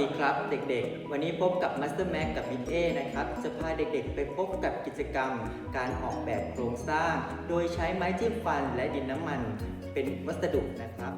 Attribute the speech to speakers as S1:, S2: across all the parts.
S1: ดีครับเด็กๆ วันนี้พบกับ Master Mac กับ Big A นะครับ จะพาเด็กๆ ไปพบกับกิจกรรม การออกแบบโครงสร้าง โดยใช้ไม้จิ้มฟันและดินน้ำมันเป็นวัสดุนะครับ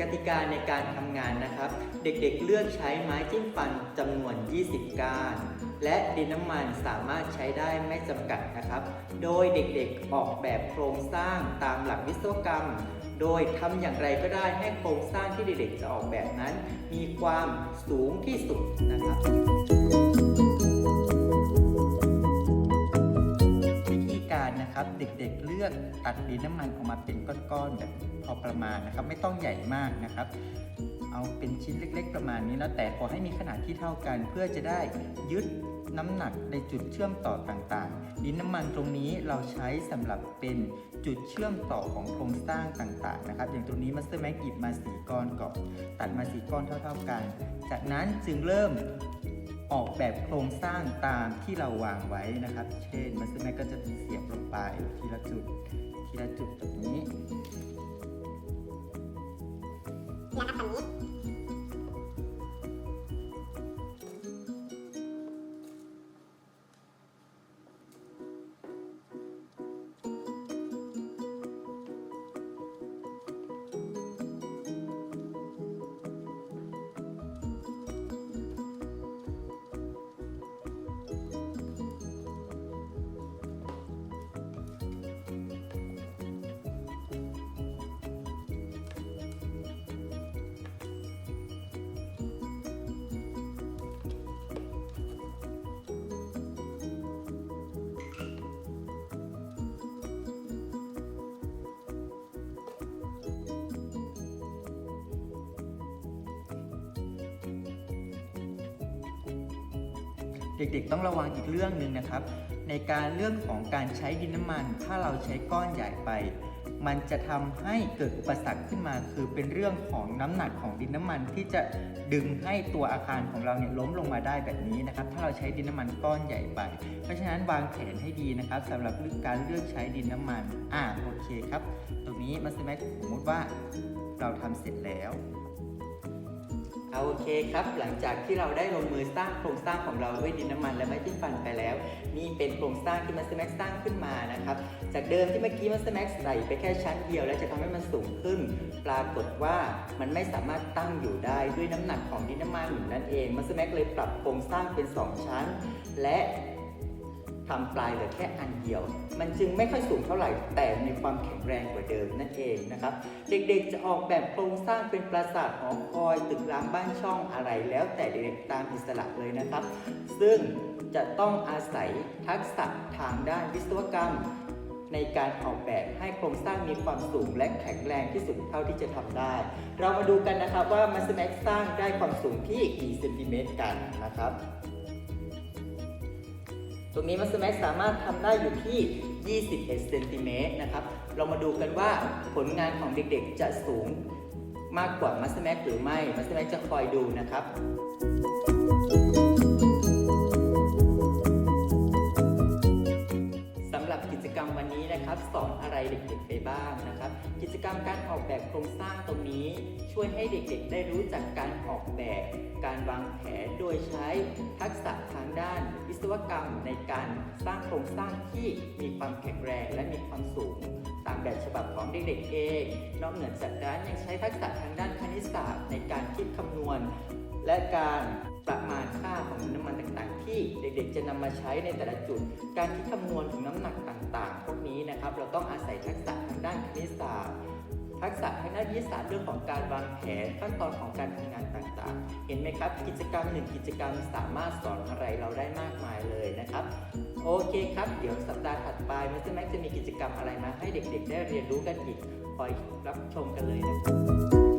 S1: กติกาในการทำงานนะครับ เด็กๆเลือกใช้ไม้จิ้มฟันจำนวน 20 ก้าน และดินน้ำมันสามารถใช้ได้ไม่จำกัดนะครับ โดยเด็กๆออกแบบโครงสร้างตามหลักวิศวกรรม โดยทำอย่างไรก็ได้ให้โครงสร้างที่เด็กๆจะออกแบบนั้น มีความสูงที่สุดนะครับวิธีการนะครับเด็กๆ ลือกตัดดินน้ำมันออกมาเป็นก้อนๆแบบพอประมาณนะครับ ไม่ต้องใหญ่มากนะครับ เอาเป็นชิ้นเล็ก ๆ ประมาณนี้แล้วแต่ขอให้มีขนาดที่เท่ากัน เพื่อจะได้ยึดน้ำหนักในจุดเชื่อมต่อต่างๆ ดินน้ำมันตรงนี้เราใช้สำหรับเป็นจุดเชื่อมต่อของโครงสร้างต่างๆนะครับ อย่างตรงนี้มัสเตอร์แม็กหยิบมาสีก้อนก่อนตัดมาสีก้อนเท่า ๆกัน จากนั้นจึงเริ่ม ออกแบบโครงสร้างตามที่เราวางไว้นะครับ เช่นมัสเตอร์แม็กก็จะเสียบลงไปทีละจุด ทีละจุด
S2: แบบนี้
S1: เด็กๆ ต้องระวังอีกเรื่องหนึ่งนะครับ ในการเรื่องของการใช้ดินน้ำมัน ถ้าเราใช้ก้อนใหญ่ไป มันจะทำให้เกิดอุปสรรคขึ้นมา คือเป็นเรื่องของน้ำหนักของดินน้ำมันที่จะดึงให้ตัวอาคารของเราเนี่ยล้มลงมาได้แบบนี้นะครับ ถ้าเราใช้ดินน้ำมันก้อนใหญ่ไป เพราะฉะนั้นวางแผนให้ดีนะครับสำหรับการเลือกใช้ดินน้ำมันอ่าโอเคครับ ตรงนี้มัสแม็กสมมติว่าเราทำเสร็จแล้ว เอาโอเคครับ หลังจากที่เราได้ลงมือสร้างโครงสร้างของเราด้วยดินน้ำมันและไม้จิ้มฟันไปแล้ว นี่เป็นโครงสร้างที่มัสแม็กสร้างขึ้นมานะครับ จากเดิมที่เมื่อกี้มัสแม็กใส่ไปแค่ชั้นเดียว แล้วจะทำให้มันสูงขึ้น ปรากฏว่ามันไม่สามารถตั้งอยู่ได้ด้วยน้ำหนักของดินน้ำมันนั่นเองมัสแม็กเลยปรับโครงสร้างเป็น 2 ชั้น และ ทำปลายเหลือแค่อันเดียว มันจึงไม่ค่อยสูงเท่าไหร่แต่มีความแข็งแรงกว่าเดิมนั่นเองนะครับ เด็กๆจะออกแบบโครงสร้างเป็นปราสาทหอคอยตึกรามบ้านช่องอะไรแล้วแต่เด็กๆตามอิสระเลยนะครับ ซึ่งจะต้องอาศัยทักษะทางด้านวิศวกรรม ในการออกแบบให้โครงสร้างมีความสูงและแข็งแรงที่สุดเท่าที่จะทำได้ เรามาดูกันนะครับว่ามัสแม็กสร้างได้ความสูงที่กี่เซนติเมตรกันนะครับ ตรงนี้มัสแม็กสามารถทำได้อยู่ที่ 21เซนติเมตรนะครับ เรามาดูกันว่าผลงานของเด็กๆ จะสูงมากกว่ามัสแม็กหรือไม่ มัสแม็กจะคอยดูนะครับสำหรับกิจกรรมวันนี้นะครับสอนอะไรเด็กๆไปบ้างนะครับ กิจกรรมการออกแบบโครงสร้างตรงนี้ ช่วยให้เด็กๆ ได้รู้จักการออกแบบ การวางแผนโดยใช้ทักษะทางด้านวิศวกรรมในการสร้างโครงสร้างที่มีความแข็งแรงและมีความสูง ตามแบบฉบับของเด็กๆเอง นอกเหนือจากนั้นยังใช้ทักษะทางด้านคณิตศาสตร์ในการคิดคำนวณ และการประมาณค่าของน้ำมันต่างๆ ที่เด็กๆ จะนำมาใช้ในแต่ละจุด การคิดคำนวณถึงน้ำหนักต่างๆ พวกนี้นะครับ เราต้องอาศัยทักษะทางด้านคณิตศาสตร์ ทักษะทางด้านวิทยาศาสตร์เรื่องของการวางแผนขั้นตอนของการทำงานต่างๆ เห็นไหมครับ กิจกรรมหนึ่งกิจกรรมสามารถสอนอะไรเราได้มากมายเลยนะครับ โอเคครับ เดี๋ยวสัปดาห์ถัดไปมิสเตอร์แม็กจะมีกิจกรรมอะไรมาให้เด็กๆ ได้เรียนรู้กันอีกคอยรับชมกันเลยนะครับ